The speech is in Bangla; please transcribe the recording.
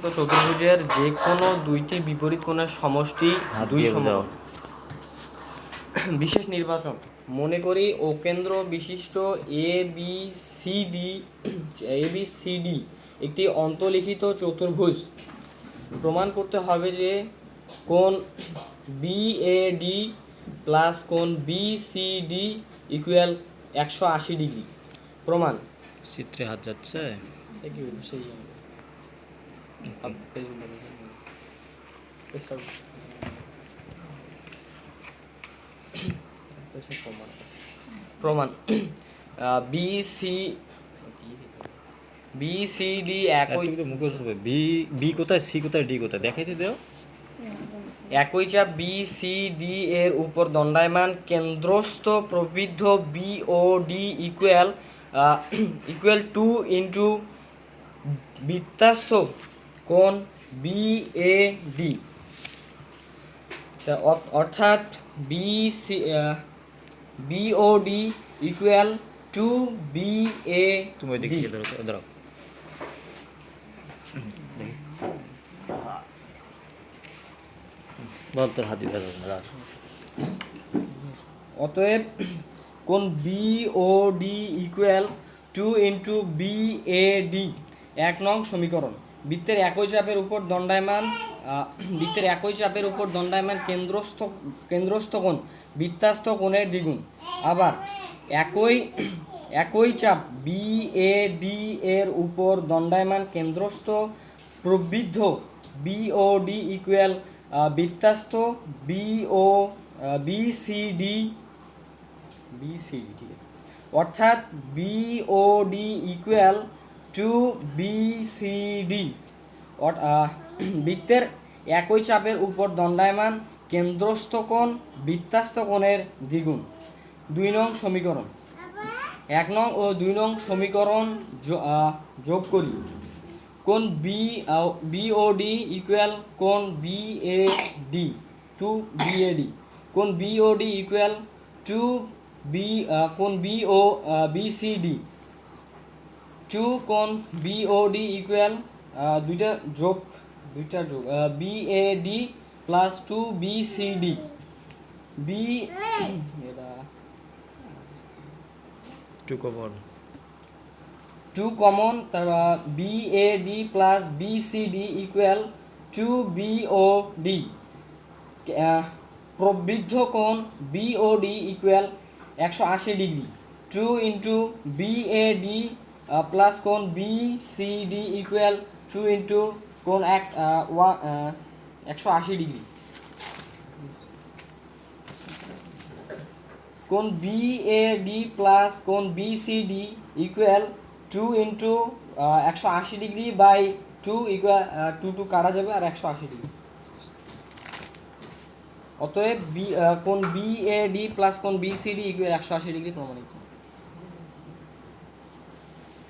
অন্তর্লিখিত চতুর্ভুজের যে কোনো দুইটি বিপরীত কোণের সমষ্টি দুই দিয়ে সম বিশেষ নির্বাচন। মনে করি ও কেন্দ্র বিশিষ্ট A B C D A B C D একটি অন্তর্লিখিত চতুর্ভুজ। প্রমাণ করতে হবে যে কোন বি এ ডি প্লাস কোন বি সি ডি ইকুয়াল একশো আশি ডিগ্রি। প্রমাণ। চিত্রে হাত যাচ্ছে। সেই। প্রমাণ। B C B C D একই মুখস্থ হবে বি বি কোথায় সি কোথায় ডি কোথায়? দেখাইতে দাও। একই চাপ বি সি ডি এর উপর দণ্ডায়মান কেন্দ্রস্থ প্রবৃদ্ধ B O D equal equal to into বৃত্তাস্ত কোণ বি এ ডি অর্থাৎ B C B O D equal to B A তুমি দেখি ধরো বল তোর হাত অতএব কোন B O D equal to into B A D এক নং সমীকরণ। বৃত্তের একই চাপের উপর দণ্ডায়মান বৃত্তের একই চাপের উপর দণ্ডায়মান কেন্দ্রস্থ কেন্দ্রস্থ কোণ, বৃত্তাস্ত কোণের দ্বিগুণ। আবার একই একই চাপ বি এ ডি এর উপর দণ্ডায়মান কেন্দ্রস্থ প্রবৃদ্ধ B O D equal বৃত্তাস্ত B O B C D BCD ঠিক আছে। অর্থাৎ বিওডি ইকুয়াল টু বিসিডি বৃত্তের একই চাপের উপর দণ্ডায়মান কেন্দ্রস্থ কোণ, বৃত্তাস্ত কোণের দ্বিগুণ। দুই নং সমীকরণ। এক নং ও দুই নং সমীকরণ যোগ করি। কোন বি বিওডি ইকুয়াল কোন B A D to B A D কোন বিওডি ইকুয়াল টু বি কোন BO B C D to কোন বিওডি ইকুয়াল দুইটা যোগ দুইটা যোগ B A D plus two B C D B two common two common তার B A D plus B C D equal to B O D প্রবৃদ্ধ কোণ বি ও ডি ইকুয়াল একশো আশি degree. Two into B A D plus কোণ B C D equal to into কোণ এক ওয়া একশো আশি ডিগ্রি কোন বি এ ডি প্লাস কোন B C D equal to into একশো আশি degree by two equal to two কাটা যাবে? আর একশো আশি ডিগ্রি অতএব বি কোন বি এ ডি প্লাস কোন বি সি ডি ইকুয়াল একশো আশি ডিগ্রি প্রমাণিত।